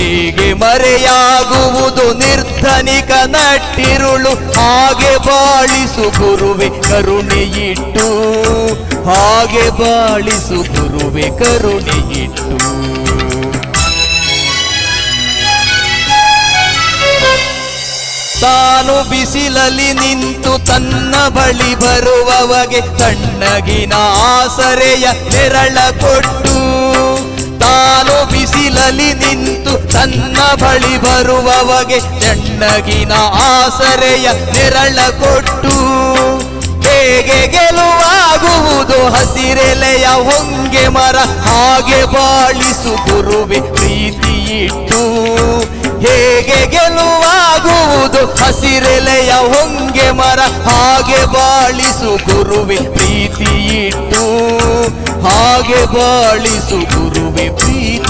ಹೀಗೆ ಮರೆಯಾಗುವುದು ನಿರ್ಧನಿಕ ನಟ್ಟಿರುಳು. ಹಾಗೆ ಬಾಳಿಸು ಗುರುವೆ, ಕರುಣೆಯಿಟ್ಟು. ಹಾಗೆ ಬಾಳಿಸು ಗುರುವೆ, ಕರುಣೆಯಿಟ್ಟು. ತಾನು ಬಿಸಿಲಲ್ಲಿ ನಿಂತು ತನ್ನ ಬಳಿ ಬರುವವಗೆ ತಣ್ಣಗಿನ ಆಸರೆಯ ನೆರಳ ಕೊಟ್ಟು. ತಾನು ಬಿಸಿಲಲ್ಲಿ ನಿಂತು ತನ್ನ ಬಳಿ ಬರುವವಗೆ ಚೆನ್ನಗಿನ ಆಸರೆಯ ನೆರಳ ಕೊಟ್ಟು ಹೇಗೆ ಗೆಲುವಾಗುವುದು ಹಸಿರೆಲೆಯ ಹೊಂಗೆ ಮರ ಹಾಗೆ ಬಾಳಿಸು ಗುರುವೆ ಪ್ರೀತಿಯಿಟ್ಟು ಹೇಗೆ ಗೆಲುವಾಗುವುದು ಹಸಿರೆಲೆಯ ಹೊಂಗೆ ಮರ ಹಾಗೆ ಬಾಳಿಸು ಗುರುವೆ ಪ್ರೀತಿಯಿಟ್ಟು ಹಾಗೆ ಬಾಳಿಸು ಗುರುವೆ ಪ್ರೀತಿಯಿಟ್ಟು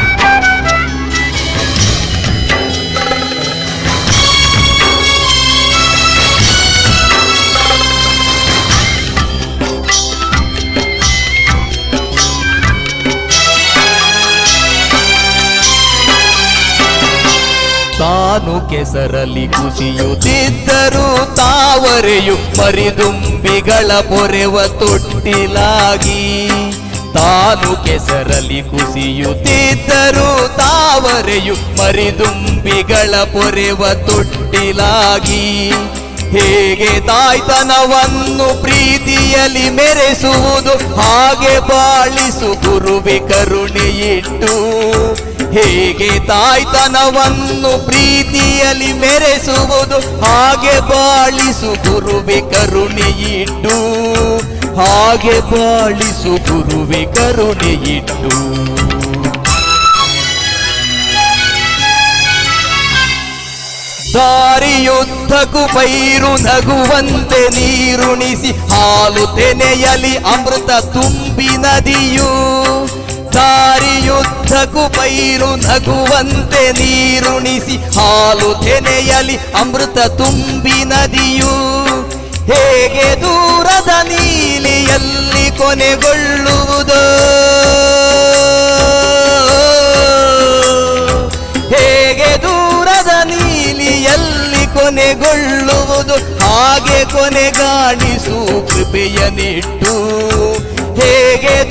ತಾನು ಕೆಸರಲ್ಲಿ ಕುಸಿಯುತ್ತಿದ್ದರೂ ತಾವರೆಯು ಮರಿದುಂಬಿಗಳ ಪೊರೆವ ತೊಟ್ಟಿಲಾಗಿ. ತಾನು ಕೆಸರಲ್ಲಿ ಕುಸಿಯುತ್ತಿದ್ದರೂ ತಾವರೆಯು ಮರಿದುಂಬಿಗಳ ಪೊರೆವ ತೊಟ್ಟಿಲಾಗಿ. ಹೇಗೆ ತಾಯ್ತನವನ್ನು ಪ್ರೀತಿಯಲ್ಲಿ ಮೆರೆಸುವುದು, ಹಾಗೆ ಬಾಳಿಸು ಗುರುವೆ ಕರುಣೆಯಿಟ್ಟು. ಹೇಗೆ ತಾಯ್ತನವನ್ನು ಪ್ರೀತಿಯಲ್ಲಿ ಮೆರೆಸುವುದು, ಹಾಗೆ ಬಾಳಿಸು ಗುರುವೆ ಕರುಣೆಯಿಟ್ಟು, ಹಾಗೆ ಬಾಳಿಸು ಗುರುವೆ ಕರುಣೆಯಿಟ್ಟು. ದಾರಿಯುದ್ದಕ್ಕೂ ಪೈರು ನಗುವಂತೆ ನೀರುಣಿಸಿ, ಹಾಲು ತೆನೆಯಲಿ ಅಮೃತ ತುಂಬಿ ನದಿಯು. ದಾರಿಯುದ್ದಕ್ಕೂ ಪೈರು ನಗುವಂತೆ ನೀರುಣಿಸಿ ಹಾಲು ತೆನೆಯಲಿ ಅಮೃತ ತುಂಬಿ ನದಿಯು. ಹೇಗೆ ದೂರದ ನೀಲಿಯಲ್ಲಿ ಕೊನೆಗೊಳ್ಳುವುದು? ಹೇಗೆ ದೂರದ ನೀಲಿಯಲ್ಲಿ ಕೊನೆಗೊಳ್ಳುವುದು? ಹಾಗೆ ಕೊನೆಗಾಣಿಸು ಕೃಪೆಯ ನಿಟ್ಟು ಹೇಗೆ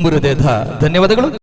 ತುಂಬ ಹೃದಯದ ಧನ್ಯವಾದಗಳು.